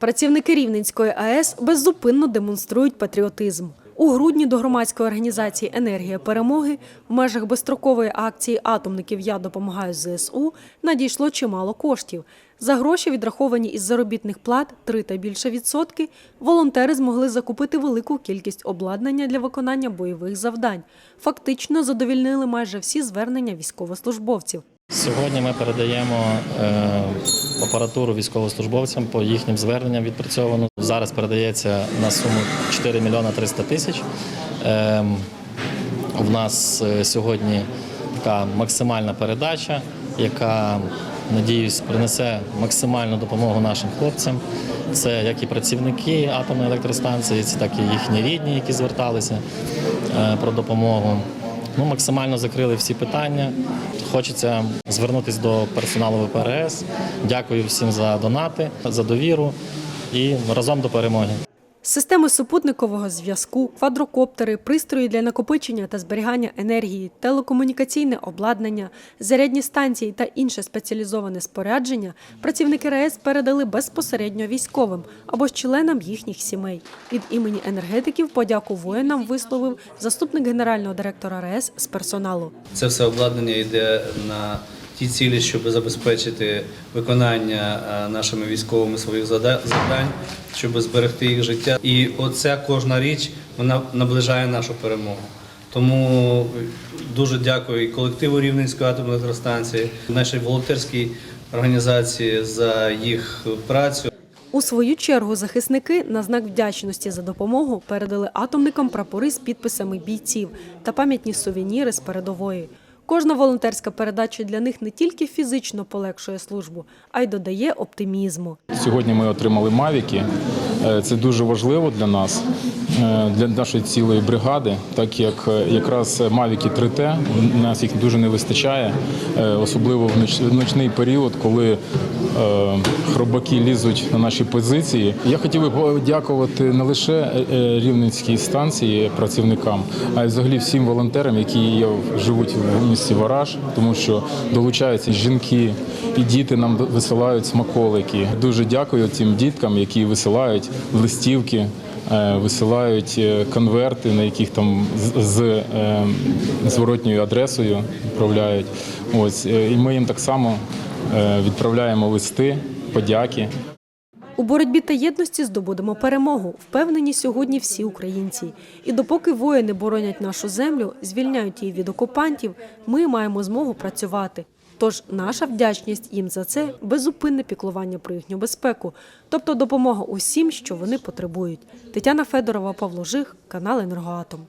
Працівники Рівненської АЕС беззупинно демонструють патріотизм. У грудні до громадської організації Енергія перемоги в межах безстрокової акції Атомників Я допомагаю ЗСУ надійшло чимало коштів. За гроші, відраховані із заробітних плат 3 та більше відсотки, волонтери змогли закупити велику кількість обладнання для виконання бойових завдань. Фактично задовільнили майже всі звернення військовослужбовців. Сьогодні ми передаємо е, апаратуру військовослужбовцям по їхнім зверненням відпрацьовано. Зараз передається на суму 4 мільйона 300 тисяч. Е, в нас е, сьогодні така максимальна передача, яка, надіюсь, принесе максимальну допомогу нашим хлопцям. Це як і працівники атомної електростанції, це так і їхні рідні, які зверталися е, про допомогу. Ну, максимально закрили всі питання. Хочеться звернутися до персоналу ВПРС. Дякую всім за донати, за довіру і разом до перемоги. Системи супутникового зв'язку, квадрокоптери, пристрої для накопичення та зберігання енергії, телекомунікаційне обладнання, зарядні станції та інше спеціалізоване спорядження працівники РАЕС передали безпосередньо військовим або ж членам їхніх сімей. Від імені енергетиків подяку воїнам висловив заступник генерального директора РАЕС з персоналу. Це все обладнання йде на ті цілі, щоб забезпечити виконання е, нашими військовими своїх завдань, щоб зберегти їх життя. І оця кожна річ вона наближає нашу перемогу. Тому дуже дякую і колективу Рівненської атомної електростанції, нашій волонтерській організації за їх працю. У свою чергу захисники на знак вдячності за допомогу передали атомникам прапори з підписами бійців та пам'ятні сувеніри з передової. Кожна волонтерська передача для них не тільки фізично полегшує службу, а й додає оптимізму. Сьогодні ми отримали мавіки. Е, Це дуже важливо для нас, е, для нашої цілої бригади, так як е, якраз мавіки 3Т нас їх дуже не вистачає, особливо в ночний період, коли хробаки лізуть на наші позиції. Я хотів би подякувати не лише рівненській станції працівникам, а й взагалі всім волонтерам, які живуть в місті Вараж, тому що долучаються жінки і діти нам висилають смаколики. Дуже дякую тим діткам, які висилають листівки. е, Висилають е, конверти, на яких там з, з е, зворотньою адресою відправляють. Ось і ми їм так само відправляємо листи, подяки. У боротьбі та єдності здобудемо перемогу, впевнені сьогодні всі українці. І допоки воїни боронять нашу землю, звільняють її від окупантів, ми маємо змогу працювати. Тож наша вдячність їм за це безупинне піклування про їхню безпеку, тобто допомога усім, що вони потребують. Тетяна Федорова, Павло Жих, канал Енергоатом.